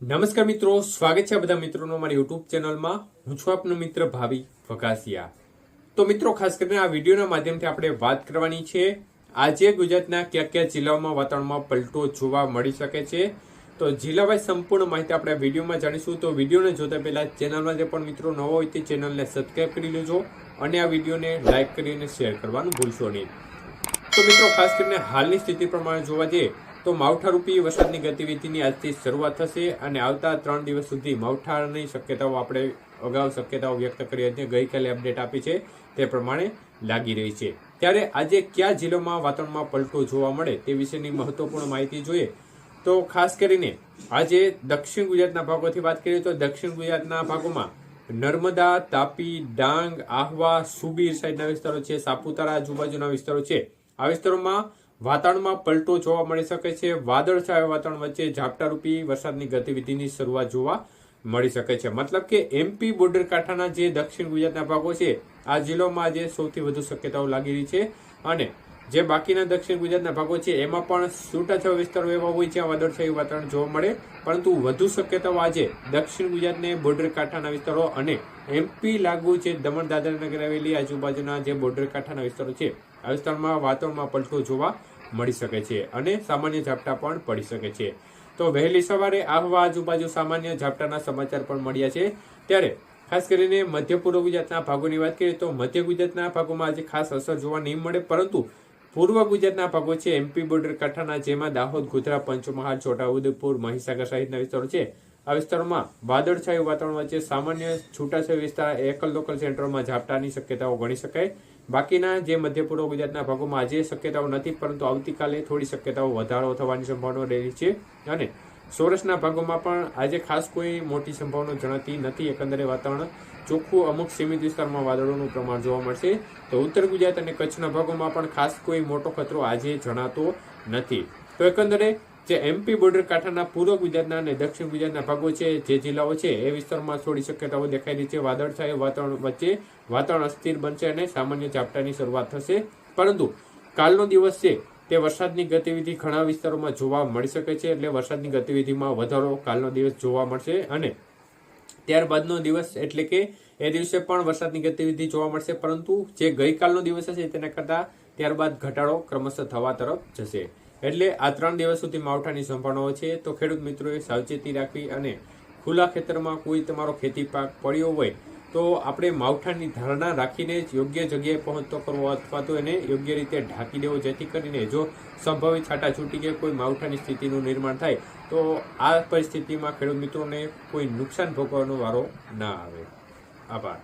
નમસ્કાર મિત્રો, સ્વાગત છે બધા મિત્રોનો મારી યુટ્યુબ ચેનલમાં. હું છું આપનો મિત્ર ભાવિ વકાસિયા તો મિત્રો, ખાસ કરીને આ વિડીયોના માધ્યમથી આપણે વાત કરવાની છે, આજે ગુજરાતના કયા કયા જિલ્લાઓમાં વાતાવરણમાં પલટો જોવા મળી શકે છે. તો જિલ્લા વાઇઝ સંપૂર્ણ માહિતી આપણે વિડીયોમાં જાણીશું. તો વિડીયોને જોતા પહેલા ચેનલમાં જે પણ મિત્રો નવો હોય તે ચેનલને સબસ્ક્રાઈબ કરી લેજો અને આ વિડીયોને લાઇક કરીને શેર કરવાનું ભૂલશો નહીં. તો મિત્રો, ખાસ કરીને હાલની સ્થિતિ પ્રમાણે જોવા જઈએ તો માવઠારૂપી વરસાદની ગતિવિધિની આજથી શરૂઆત થશે અને આવતા ત્રણ દિવસ સુધી માવઠાની શક્યતાઓ આપણે અગાઉ શક્યતાઓ વ્યક્ત કરી હતી ગઈકાલે અપડેટ આપી છે તે પ્રમાણે લાગી રહી છે. ત્યારે આજે કયા જિલ્લામાં વાતાવરણમાં પલટો જોવા મળે તે વિશેની મહત્વપૂર્ણ માહિતી જોઈએ. તો ખાસ કરીને આજે દક્ષિણ ગુજરાતના ભાગોથી વાત કરીએ તો દક્ષિણ ગુજરાતના ભાગોમાં નર્મદા, તાપી, ડાંગ, આહવા, સુબીર સાઈડના વિસ્તારો છે, સાપુતારા, આજુબાજુના વિસ્તારો છે. આ વિસ્તારોમાં વાતાવરણમાં પલટો જોવા મળી શકે છે. વાદળછાયા વાતાવરણ વચ્ચે ઝાપટારૂપી વરસાદની ગતિવિધિની શરૂઆત જોવા મળી શકે છે. મતલબ કે એમપી બોર્ડર કાંઠાના જે દક્ષિણ ગુજરાતના ભાગો છે, આ જિલ્લામાં આજે સૌથી વધુ શક્યતાઓ લાગી રહી છે. અને જે બાકીના દક્ષિણ ગુજરાતના ભાગો છે, એમાં પણ છૂટાછવાયા વિસ્તારો એવા હોય જ્યાં વાદળછાયું વાતાવરણ જોવા મળે. પરંતુ વધુ શક્યતાઓ આજે દક્ષિણ ગુજરાતને બોર્ડર કાંઠાના વિસ્તારો અને એમપી લાગુ છે દમણ દાદરા નગર હવેલી આજુબાજુના જે બોર્ડર કાંઠાના વિસ્તારો છે, આ વિસ્તારમાં વાતાવરણમાં પલટો જોવા મળી શકે છે અને સામાન્ય ઝાપટા પણ પડી શકે છે. તો વહેલી સવારે આહવા આજુબાજુ સામાન્ય ઝાપટાના સમાચાર પણ મળ્યા છે. ત્યારે ખાસ કરીને મધ્ય પૂર્વ ગુજરાતના ભાગોની વાત કરીએ તો મધ્ય ગુજરાતના ભાગોમાં આજે ખાસ અસર જોવા નહીં મળે, પરંતુ પૂર્વ ગુજરાતના ભાગો છે. એમપી બોર્ડર કાંઠાના જેમાં દાહોદ, ગોધરા, પંચમહાલ, છોટાઉદેપુર, મહીસાગર સહિતના વિસ્તારો છે. આ વિસ્તારોમાં વાદળછાયું વાતાવરણ વચ્ચે સામાન્ય છૂટાછવાયા વિસ્તાર, એકલ લોકલ સેન્ટરોમાં ઝાપટાની શક્યતાઓ ગણી શકાય. બાકીના જે મધ્ય પૂર્વ ગુજરાતના ભાગોમાં આજે શક્યતાઓ નથી, પરંતુ આવતીકાલે થોડી શક્યતાઓ વધારો થવાની સંભાવના રહેલી છે. અને સૌરાષ્ટ્રના ભાગોમાં પણ આજે ખાસ કોઈ મોટી સંભાવના જણાતી નથી. એકંદરે વાતાવરણ ચોખ્ખું, અમુક સીમિત વિસ્તારમાં વાદળોનું પ્રમાણ જોવા મળશે. તો ઉત્તર ગુજરાત અને કચ્છના ભાગોમાં પણ ખાસ કોઈ મોટો ખતરો આજે જણાતો નથી. તો એકંદરે જે એમપી બોર્ડર કાંઠાના પૂર્વ ગુજરાતના અને દક્ષિણ ગુજરાતના ભાગો છે, જે જિલ્લાઓ છે, એ વિસ્તારમાં થોડી શક્યતાઓ દેખાઈ રહી છે. વાદળછાયું વાતાવરણ વચ્ચે વાતાવરણ અસ્થિર બનશે અને સામાન્ય ઝાપટાની શરૂઆત થશે. પરંતુ કાલનો દિવસ છે, તે વરસાદની ગતિવિધિ ઘણા વિસ્તારોમાં જોવા મળી શકે છે, એટલે વરસાદની ગતિવિધિમાં વધારો કાલનો દિવસ જોવા મળશે અને ત્યારબાદનો દિવસ એટલે કે એ દિવસે પણ વરસાદની ગતિવિધિ જોવા મળશે. પરંતુ જે ગઈકાલનો દિવસ હશે, તેના કરતાં ત્યારબાદ ઘટાડો ક્રમશઃ થવા તરફ જશે. એટલે આ ત્રણ દિવસ સુધી માવઠાની સંભાવનાઓ છે. તો ખેડૂત મિત્રોએ સાવચેતી રાખવી અને ખુલ્લા ખેતરમાં કોઈ તમારો ખેતી પાક પડ્યો હોય, તો આપણે માવઠાની ધારણા રાખીને જ યોગ્ય જગ્યાએ પહોંચતો કરવો અથવા તો એને યોગ્ય રીતે ઢાંકી દેવો, જેથી કરીને જો સંભવિત છાટાછૂટી કે કોઈ માવઠાની સ્થિતિનું નિર્માણ થાય, તો આ પરિસ્થિતિમાં ખેડૂત મિત્રોને કોઈ નુકસાન ભોગવવાનો વારો ના આવે. આભાર.